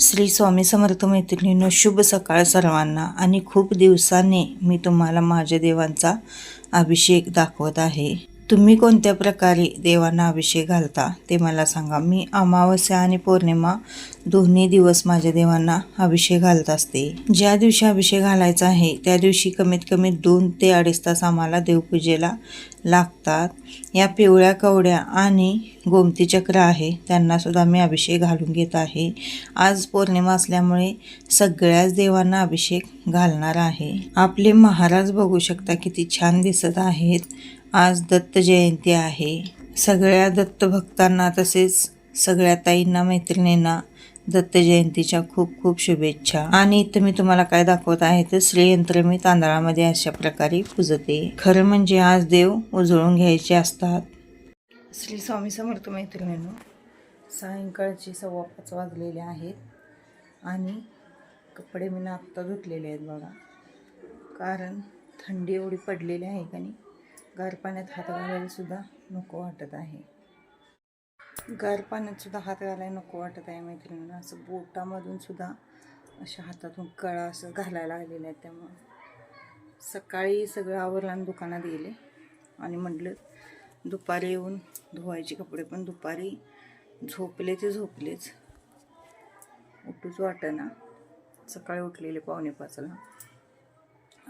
श्री स्वामी समर्थ मैत्रिणींनो शुभ सकाळ सर्वांना आणि खूप दिवसांनी मी तुम्हाला माझ्या देवांचा अभिषेक दाखवत आहे. तुम्ही कोणत्या प्रकारे देवांना अभिषेक घालता ते मला सांगा. मी अमावस्या आणि पौर्णिमा दोन्ही दिवस माझ्या देवांना अभिषेक घालत असते. ज्या दिवशी अभिषेक घालायचा आहे त्या दिवशी कमीत कमी दोन ते अडीच तास आम्हाला देवपूजेला लागतात. या पिवळ्या कवड्या आणि गोमती चक्र आहे त्यांनासुद्धा मी अभिषेक घालून घेत आहे. आज पौर्णिमा असल्यामुळे सगळ्याच देवांना अभिषेक घालणार आहे. आपले महाराज बघू शकता किती छान दिसत आहेत. आज दत्त जयंती आहे. सगळ्या दत्त भक्तांना तसेच सगळ्या ताईंना मैत्रिणींना दत्त जयंतीच्या खूप खूप शुभेच्छा. आणि इथं मी तुम्हाला काय दाखवत आहे तर श्रीयंत्र मी तांदळामध्ये अशा प्रकारे पूजते. खरं म्हणजे आज देव उजळून घ्यायचे असतात. श्री स्वामी समर्थ मैत्रिणींनो सायंकाळचे सव्वा पाच वाजलेले आहेत आणि कपडे मी आत्ता धुतलेले आहेत बघा. कारण थंडी एवढी पडलेली आहे का नाही? गार पाण्यात हात घालायलासुद्धा नको वाटत आहे. गार पाण्यातसुद्धा हात घालायला नको वाटत आहे मैत्रिणींना. असं बोटामधून सुद्धा अशा हातातून कळा असं घालायला आलेलं आहे त्यामुळं. सकाळी सगळं आवरलान आणि दुकानात गेले. आणि म्हटलं दुपारी येऊन धुवायचे कपडे पण दुपारी झोपले ते झोपलेच. उठूच वाटेना. सकाळी उठलेले पावणे पाचला.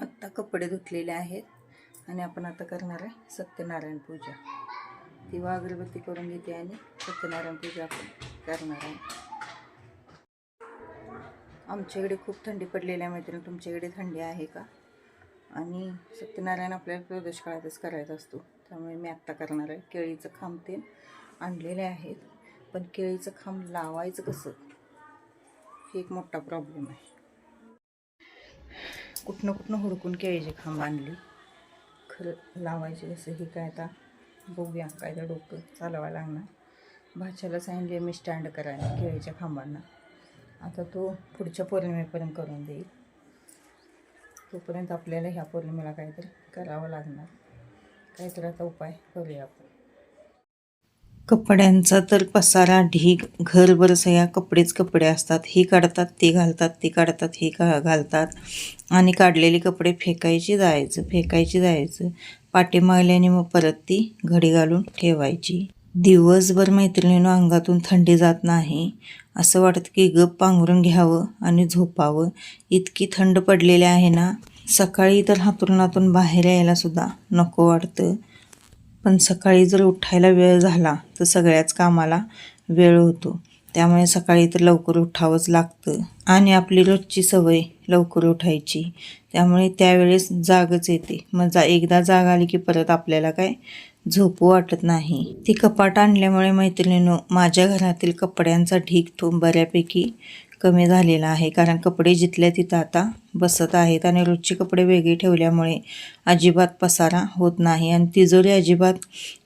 आत्ता कपडे धुतलेले आहेत. आणि आपण आता करणार आहे सत्यनारायण पूजा. किंवा अगरबत्ती करून घेते आणि सत्यनारायण पूजा आपण करणार आहे. आमच्याकडे खूप थंडी पडलेली आहे मैत्रिणी. तुमच्याकडे थंडी आहे का? आणि सत्यनारायण आपल्याला प्रदोष काळातच करायचा असतो. त्यामुळे मी आत्ता करणार आहे. केळीचं खांब ते आणलेले आहेत. पण केळीचं खांब लावायचं कसं? हे एक मोठा प्रॉब्लेम आहे. कुठनं कुठनं हुडकून केळीचे खांब आणली? खरं लावायचे कसं हे काय आता बघूया काय तर डोकं चालवा लागणार. भाच्याला सांगितले मी स्टँड करायला केळीच्या खांबांना. आता तो पुढच्या पौर्णिमेपर्यंत करून देईल. तोपर्यंत आपल्याला ह्या पौर्णिमेला काहीतरी करावं लागणार. काहीतरी आता उपाय करूया आपण. कपड्यांचा तर पसारा ढीग घरभर सगळ्या कपडेच कपडे असतात. ही काढतात ते घालतात ते काढतात हे का घालतात. आणि काढलेली कपडे फेकायची जायचं फेकायची जायचं. पाठीमागल्याने मग परत ती घडी घालून ठेवायची. दिवसभर मैत्रिणीनं अंगातून थंडी जात नाही. असं वाटतं की गप पांघरून घ्यावं आणि झोपावं. इतकी थंड पडलेली आहे ना. सकाळी तर हातुरणातून बाहेर यायला सुद्धा नको वाटतं. पण सकाळी जर उठायला वेळ झाला तर सगळ्याच कामाला वेळ होतो. त्यामुळे सकाळी तर लवकर उठावंच लागतं. आणि आपली रोजची सवय लवकर उठायची. त्यामुळे त्यावेळेस जागच येते. मग जा एकदा जाग आली की परत आपल्याला काय झोपू वाटत नाही. ती कपाट आणल्यामुळे मैत्रिणीनो माझ्या घरातील कपड्यांचा ढीक तो बऱ्यापैकी कमी झालेला आहे. कारण कपडे जिथल्या तिथं आता बसत आहेत आणि रोजचे कपडे वेगळे ठेवल्यामुळे अजिबात पसारा होत नाही आणि तिजोरी अजिबात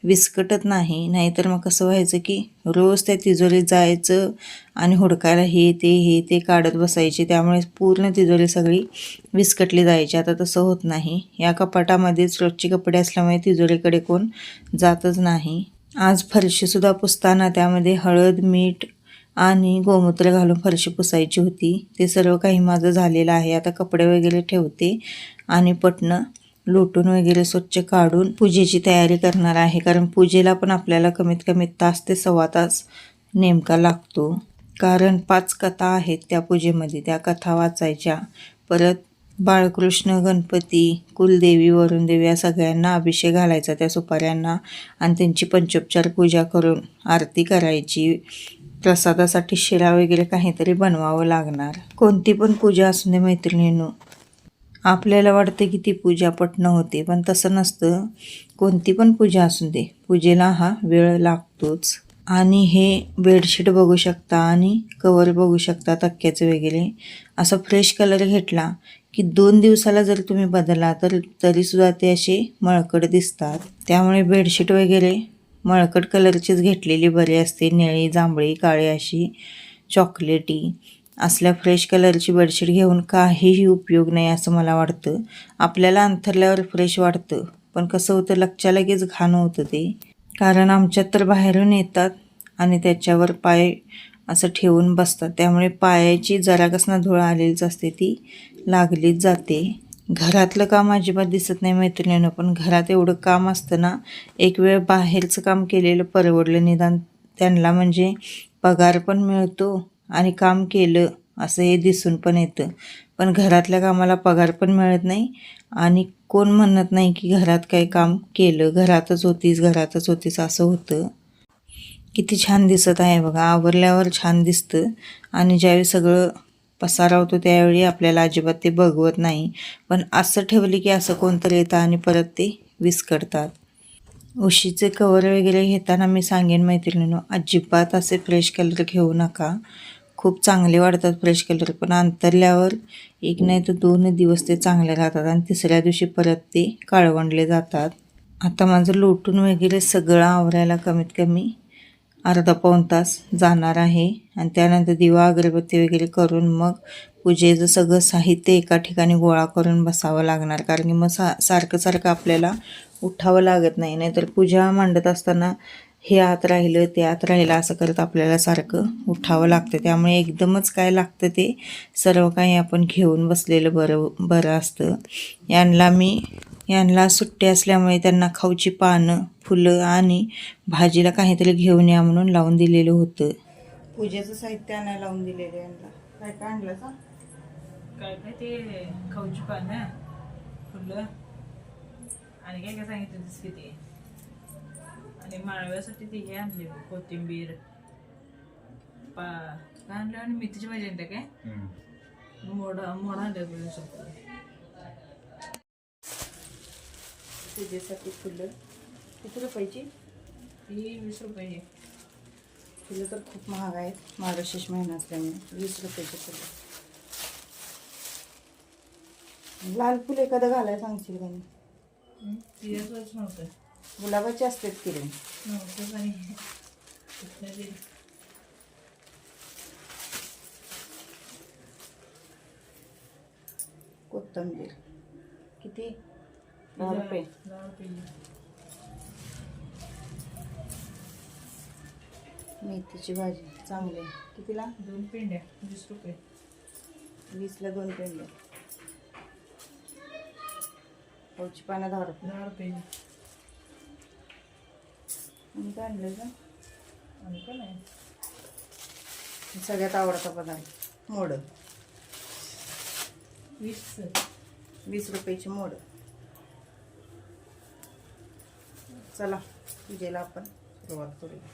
विस्कटत नाही. नाहीतर मग कसं व्हायचं की रोज त्या तिजोरीत जायचं आणि हुडकायला हे ते हे ते काढत बसायचे. त्यामुळे पूर्ण तिजोरी सगळी विस्कटली जायची. आता तसं होत नाही. या कपाटामध्येच रोजचे कपडे असल्यामुळे तिजोरीकडे कोण जातच नाही. आज फरशीसुद्धा पुसताना त्यामध्ये हळद मीठ आणि गोमूत्र घालून फरशी पुसायची होती. ते सर्व काही माझं झालेलं आहे. आता कपडे वगैरे ठेवते आणि पटणं लोटून वगैरे स्वच्छ काढून पूजेची तयारी करणार आहे. कारण पूजेला पण आपल्याला कमीत कमी तास ते सव्वा तास नेमका लागतो. कारण पाच कथा आहेत त्या पूजेमध्ये. त्या कथा वाचायच्या. परत बाळकृष्ण गणपती कुलदेवी वरुणदेवी या सगळ्यांना अभिषेक घालायचा त्या सुपाऱ्यांना. आणि त्यांची पंचोपचार पूजा करून आरती करायची. प्रसादासाठी शिरा वगैरे काहीतरी बनवावं लागणार. कोणती पण पूजा असू दे मैत्रिणींनो. आपल्याला वाटते की ती पूजा पटणं होते पण तसं नसतं. कोणती पण पूजा असू दे पूजेला हा वेळ लागतोच. आणि हे बेडशीट बघू शकता आणि कवर बघू शकता तक्क्याचं वगैरे. असं फ्रेश कलर घेतला की दोन दिवसाला जर तुम्ही बदला तर तरीसुद्धा ते असे मळकड दिसतात. त्यामुळे बेडशीट वगैरे मळकट कलरचीच घेतलेली बरी असते. निळी जांभळी काळी अशी चॉकलेटी असल्या फ्रेश कलरची बेडशीट घेऊन काहीही उपयोग नाही असं मला वाटतं. आपल्याला अंथरल्यावर फ्रेश वाटतं. पण कसं होतं लक्षात लगेच घाण होतं ते. कारण आमच्यात तर बाहेरून येतात आणि त्याच्यावर पाय असं ठेवून बसतात. त्यामुळे पायाची जरा कसना धूळ आलेलीच असते. ती लागलीच जाते. घरातलं काम अजिबात दिसत नाही मैत्रिणीनं पण घरात एवढं काम असतं ना एक वेळ बाहेरचं काम केलेलं परवडलं निदान. त्यांना म्हणजे पगार पण मिळतो आणि काम केलं असं हे दिसून पण येतं. पण घरातल्या कामाला पगार पण मिळत नाही आणि कोण म्हणत नाही की घरात काही काम केलं घरातच होतीस घरातच होतीस असं होतं. किती छान दिसत आहे बघा आवरल्यावर छान दिसतं आणि ज्यावेळी सगळं पसारा होतो त्यावेळी आपल्याला अजिबात ते बघवत नाही. पण असं ठेवले की असं कोणतरी येतं आणि परत ते विस्कडतात उशीचे कवर वगैरे घेताना मी सांगेन मैत्रिणीनो अजिबात असे फ्रेश कलर घेऊ नका. खूप चांगले वाढतात फ्रेश कलर पण अंतरल्यावर एक नाही तर दोन दिवस ते चांगले राहतात आणि तिसऱ्या दिवशी परत ते काळवंडले जातात. आता माझं लोटून वगैरे सगळं आवरायला कमीत कमी अर्धा पाऊण तास जाणार आहे. आणि त्यानंतर दिवा अगरबत्ती वगैरे करून मग पूजेचं सगळं साहित्य एका ठिकाणी गोळा करून बसावं लागणार. कारण की मग सा सारखं सारखं आपल्याला उठावं लागत नाही. नाहीतर पूजा मांडत असताना हे आत राहिलं ते आत राहिलं असं करत आपल्याला सारखं उठावं लागतं. त्यामुळे एकदमच काय लागतं ते सर्व काही आपण घेऊन बसलेलं बरं बरं असतं. यांना मी यांना सुट्टी असल्यामुळे त्यांना खाऊची पानं फुलं आणि भाजीला काहीतरी घेऊन या म्हणून लावून दिलेलं होतं. पूजेचं साहित्य आणायला लावून दिलेलं यांना. काय काय आणलं का काय काय ते खाऊची पानं फुलं आणि काय काय सांगितलं की ते? आणि माळव्यासाठी ते हे आणले कोथिंबीर पा काय आणलं? आणि मेथीची भाजी आणते काय? मोडा मोडा आणलं बघ शकतो पूजेसाठी फुलं. किती रुपयाची ही वीस रुपये. फुलं तर खूप महाग आहेत. मार्गशीर्ष महिना असल्यामुळे वीस रुपयाची फुलं. लाल फुलं एखादं घालायला सांगशील का? तिच्याचंच नव्हतं. गुलाबाचे असतात की रे नव्हतंच आणि कुठलं ते कोथिंबीर. किती? दहा रुपये मेथीची भाजी चांगली आहे. कितीला? दोन पेंड्या वीस रुपये. वीसला दोन पेंडे पावची पानं दहा रुपये. दहा रुपये आणि काय आणलं का आणि का नाही. सगळ्यात आवडता पदार्थ. मोड. वीस वीस रुपयाची मोड. चला पूजेला आपण. सुरुवात करूया.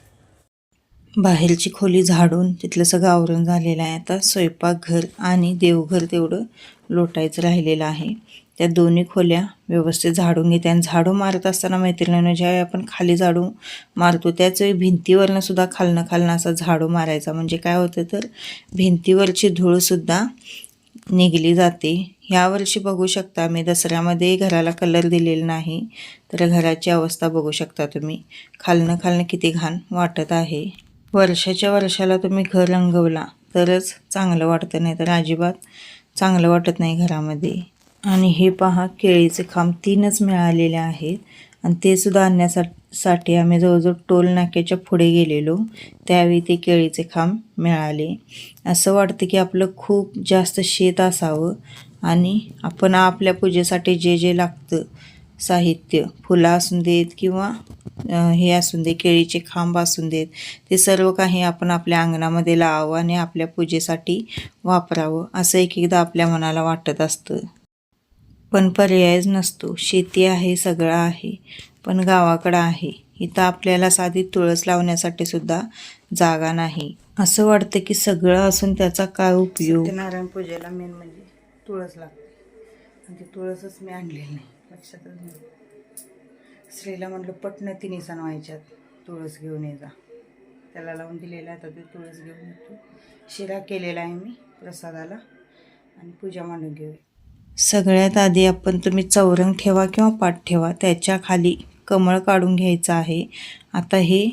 बाहेरची खोली झाडून तिथलं सगळं आवरून झालेलं आहे. आता स्वयंपाकघर आणि देवघर तेवढं लोटायचं राहिलेलं आहे. त्या दोन्ही खोल्या व्यवस्थित झाडून घेते आणि झाडू मारत असताना मैत्रिणीनं ज्यावेळी आपण खाली झाडू मारतो त्याचवेळी भिंतीवरनंसुद्धा भिंतीवरनं सुद्धा खालनं खालनं असा झाडू मारायचा. म्हणजे काय होतं तर भिंतीवरची धूळसुद्धा निघली जाते. यावर्षी बघू शकता मी दसऱ्यामध्ये घराला कलर दिलेला नाही तर घराची अवस्था बघू शकता तुम्ही. खालनं खालनं किती घाण वाटत आहे. वर्षाच्या वर्षाला तुम्ही घर रंगवला तरच चांगलं वाटतं नाही तर अजिबात चांगलं वाटत नाही घरामध्ये. आणि हे पहा केळीचे खांब तीनच मिळालेले आहेत. आणि ते सुद्धा आणण्यासाठी साठी आम्ही जवळजवळ टोल नाक्याच्या पुढे गेलेलो. त्यावेळी ते केळीचे खांब मिळाले. असं वाटतं की आपलं खूप जास्त शेत असावं आणि आपण आपल्या पूजेसाठी जे जे लागतं साहित्य फुलं असून देत किंवा हे असून दे केळीचे खांब असून देत ते सर्व काही आपण आपल्या अंगणामध्ये लावावं आणि आपल्या पूजेसाठी वापरावं असं एक एकदा आपल्या मनाला वाटत असतं. पण पर्यायच नसतो. शेती आहे सगळं आहे पण गावाकडं आहे. इथं आपल्याला साधी तुळस लावण्यासाठी सुद्धा जागा नाही. असं वाटतं की सगळं असून त्याचा काय उपयोग? नारायण पूजेला मेन म्हणजे तुळस लागते. आणि ती तुळसच मी आणलेली नाही. लक्षातच नाही स्त्रीला म्हटलं पटणं तिन्ही सण व्हायच्यात तुळस घेऊन ये जा. त्याला लावून दिलेला आहे. तर ते तुळस घेऊन येतो. शिरा केलेला आहे मी प्रसादाला. आणि पूजा मांडून घेऊ सगळ्यात आधी आपण तुम्ही चौरंग ठेवा किंवा पाठ ठेवा त्याच्याखाली कमळ काढून घ्यायचं आहे. आता हे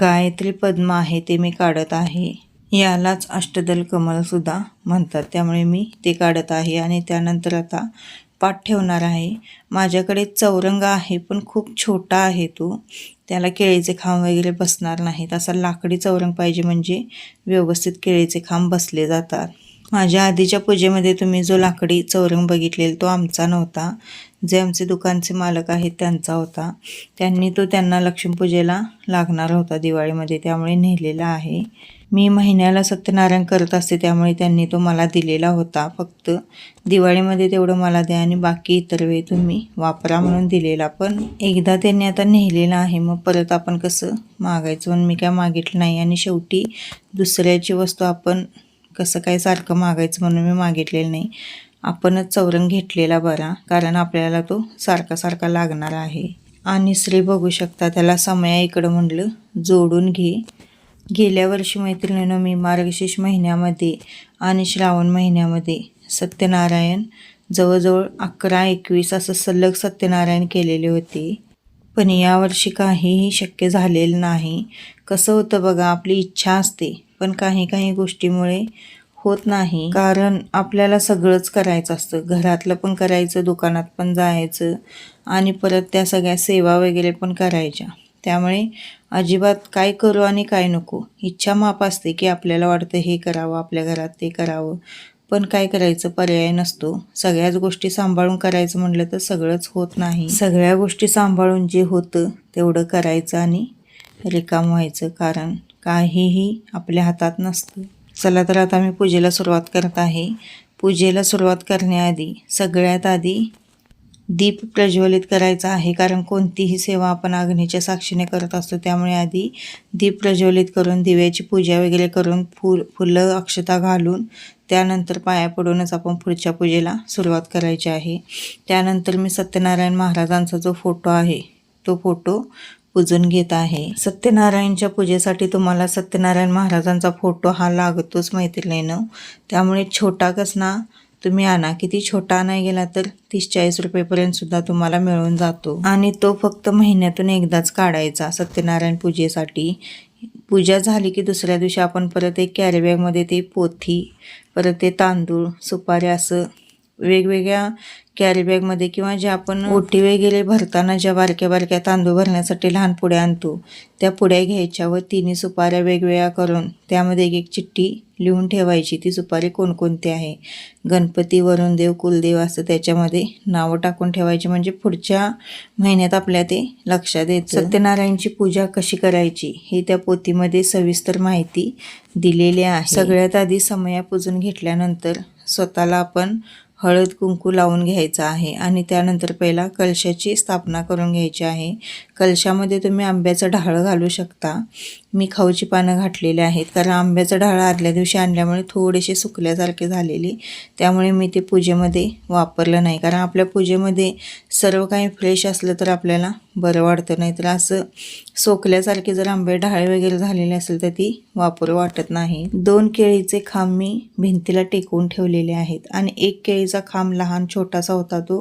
गायत्री पद्म आहे ते मी काढत आहे. यालाच अष्टदल कमलसुद्धा म्हणतात त्यामुळे मी ते काढत आहे आणि त्यानंतर आता पाठ ठेवणार आहे. माझ्याकडे चौरंग आहे पण खूप छोटा आहे तो. त्याला केळीचे खांब वगैरे बसणार नाहीत. असा लाकडी चौरंग पाहिजे म्हणजे व्यवस्थित केळीचे खांब बसले जातात. माझ्या आधीच्या पूजेमध्ये तुम्ही जो लाकडी चौरंग बघितलेला तो आमचा नव्हता. जे आमचे दुकानचे मालक आहेत त्यांचा होता. त्यांनी तो त्यांना लक्ष्मीपूजेला लागणार होता दिवाळीमध्ये त्यामुळे नेलेला आहे. मी महिन्याला सत्यनारायण करत असते त्यामुळे त्यांनी तो मला दिलेला होता. फक्त दिवाळीमध्ये तेवढं मला द्या आणि बाकी इतर वेळी तुम्ही वापरा म्हणून दिलेला. पण एकदा त्यांनी आता नेलेला आहे मग परत आपण कसं मागायचं? म्हणून मी काय मागितलं नाही. आणि शेवटी दुसऱ्याची वस्तू आपण कसं काय सारखं मागायचं म्हणून मी मागितलेलं नाही. आपणच चौरंग घेतलेला बरा कारण आपल्याला तो सारखा सारखा लागणार आहे. आणि श्री बघू शकता त्याला समया इकडं म्हणलं जोडून घे. गेल्या वर्षी मैत्रिणीनं मी मार्गशीर्ष महिन्यामध्ये आणि श्रावण महिन्यामध्ये सत्यनारायण जवळजवळ अकरा एकवीस असं सलग सत्यनारायण केलेले होते. पण यावर्षी काहीही शक्य झालेलं नाही. कसं होतं बघा आपली इच्छा असते. पण काही काही गोष्टीमुळे होत नाही. कारण आपल्याला सगळंच करायचं असतं. घरातलं पण करायचं दुकानात पण जायचं आणि परत त्या सगळ्या सेवा वगैरे पण करायच्या. त्यामुळे अजिबात काय करू आणि काय नको. इच्छा माप असते की आपल्याला वाटतं हे करावं आपल्या घरात ते करावं. पण काय करायचं? पर्याय नसतो. सगळ्याच गोष्टी सांभाळून करायचं म्हटलं तर सगळंच होत नाही. सगळ्या गोष्टी सांभाळून जे होतं तेवढं करायचं आणि रिकाम व्हायचं. कारण काहीही आपल्या हातात नसतं. चला तर आता मी पूजेला सुरुवात करत आहे. पूजेला सुरुवात करण्याआधी सगळ्यात आधी दीप प्रज्वलित करायचा आहे कारण कोणतीही सेवा आपण अग्नीच्या साक्षीने करत असतो त्यामुळे आधी दीप प्रज्वलित करून दिव्याची पूजा वगैरे करून फुल फुलं अक्षता घालून त्यानंतर पाया पडूनच आपण पुढच्या पूजेला सुरुवात करायची आहे. त्यानंतर मी सत्यनारायण महाराजांचा जो फोटो आहे तो फोटो पूजून घेत आहे. सत्यनारायणच्या पूजेसाठी तुम्हाला सत्यनारायण महाराजांचा फोटो हा लागतोच मैत्रिणीनं. त्यामुळे छोटा कसना तुम्ही आणा. किती छोटा नाही गेला तर तीस चाळीस रुपयेपर्यंत सुद्धा तुम्हाला मिळून जातो. आणि तो फक्त महिन्यातून एकदाच काढायचा सत्यनारायण पूजेसाठी. पूजा झाली की दुसऱ्या दिवशी आपण परत एक कॅरीबॅगमध्ये ते पोथी परत ते तांदूळ सुपारी असं वेगवेगळ्या कॅरीबॅगमध्ये किंवा ज्या आपण ओटी वगैरे भरताना ज्या बारक्या बारक्या तांदूळ भरण्यासाठी लहान पुड्या आणतो त्या पुड्या घ्यायच्या व तिन्ही सुपाऱ्या वेगवेगळ्या करून त्यामध्ये एक एक चिठ्ठी लिहून ठेवायची. ती सुपारी कोणकोणती आहे? गणपती वरुणदेव कुलदेव असं त्याच्यामध्ये नावं टाकून ठेवायची. म्हणजे पुढच्या महिन्यात आपल्या ते लक्षात येतं. सत्यनारायणची पूजा कशी करायची हे त्या पोथीमध्ये सविस्तर माहिती दिलेली आहे. सगळ्यात आधी समया पूजून घेतल्यानंतर स्वतःला आपण हळद कुंकू लावून घ्यायचा आहे आणि त्यानंतर पहिला कलशाची स्थापना करून घ्यायची आहे. कलशामध्ये तुम्ही आंब्याचं ढाळं घालू शकता. मी खाऊची पानं घातलेली आहेत कारण आंब्याचं ढाळं आदल्या दिवशी आणल्यामुळे थोडेसे सुकल्यासारखे झालेले. त्यामुळे मी ते पूजेमध्ये वापरलं नाही. कारण आपल्या पूजेमध्ये सर्व काही फ्रेश असलं तर आपल्याला बरं वाटतं. नाही तर असं सोकल्यासारखे जर आंबे ढाळे वगैरे झालेले असेल तर ती वापरू वाटत नाही. दोन केळीचे खांब मी भिंतीला टेकवून ठेवलेले आहेत आणि एक केळी केळीचा खांब लहान छोटासा होता तो.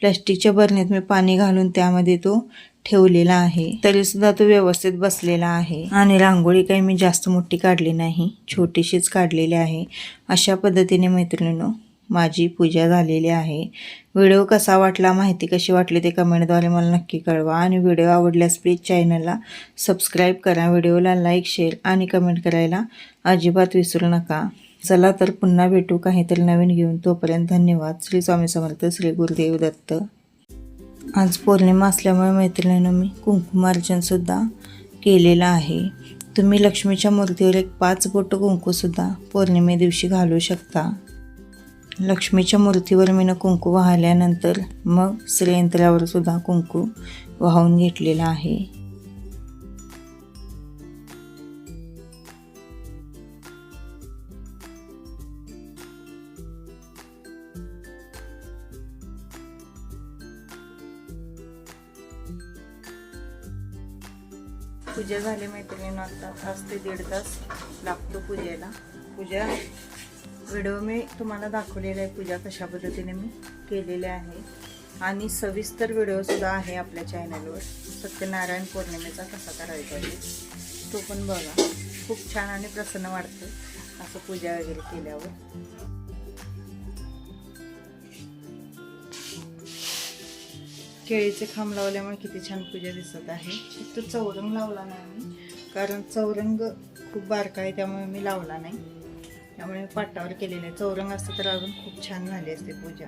प्लॅस्टिकच्या बरणीत मी पाणी घालून त्यामध्ये तो ठेवलेला आहे. तरी सुद्धा तो व्यवस्थित बसलेला आहे. आणि रांगोळी काही मी जास्त मोठी काढली नाही छोटीशीच काढलेली आहे. अशा पद्धतीने मैत्रिणीनो माझी पूजा झालेली आहे. व्हिडिओ कसा वाटला माहिती कशी वाटली ते कमेंटद्वारे मला नक्की कळवा. आणि व्हिडिओ आवडल्यास प्लीज चॅनलला सबस्क्राईब करा. व्हिडिओला लाईक शेअर आणि कमेंट करायला अजिबात विसरू नका. चला तर पुन्हा भेटू काहीतरी नवीन घेऊन. तोपर्यंत धन्यवाद. श्री स्वामी समर्थ श्री गुरुदेव दत्त. आज पौर्णिमा असल्यामुळे मैत्रिणीनं मी कुंकुमार्जनसुद्धा केलेलं आहे. तुम्ही लक्ष्मीच्या मूर्तीवर एक पाच बोट कुंकूसुद्धा पौर्णिमे दिवशी घालू शकता. लक्ष्मीच्या मूर्तीवर मीनं कुंकू वाहल्यानंतर मग श्रीयंत्रावर सुद्धा कुंकू वाहून घेतलेला आहे. पूजा झाली मैत्रिणीनं आता तास ते दीड तास लागतो पूजेला. पूजा व्हिडिओ मी तुम्हाला दाखवलेला आहे पूजा कशा पद्धतीने मी केलेली आहे. आणि सविस्तर व्हिडिओसुद्धा आहे आपल्या चॅनलवर सत्यनारायण पौर्णिमेचा कसा करायचा आहे तो पण बघा. खूप छान आणि प्रसन्न वाटतं असं पूजा वगैरे केल्यावर. केळीचे खांब लावल्यामुळे किती छान पूजा दिसत आहे. फक्त चौरंग लावला नाही मी कारण चौरंग खूप बारका आहे त्यामुळे मी लावला नाही. त्यामुळे पाटावर केलेलं आहे. चौरंग असतं तर अजून खूप छान झाली असते पूजा.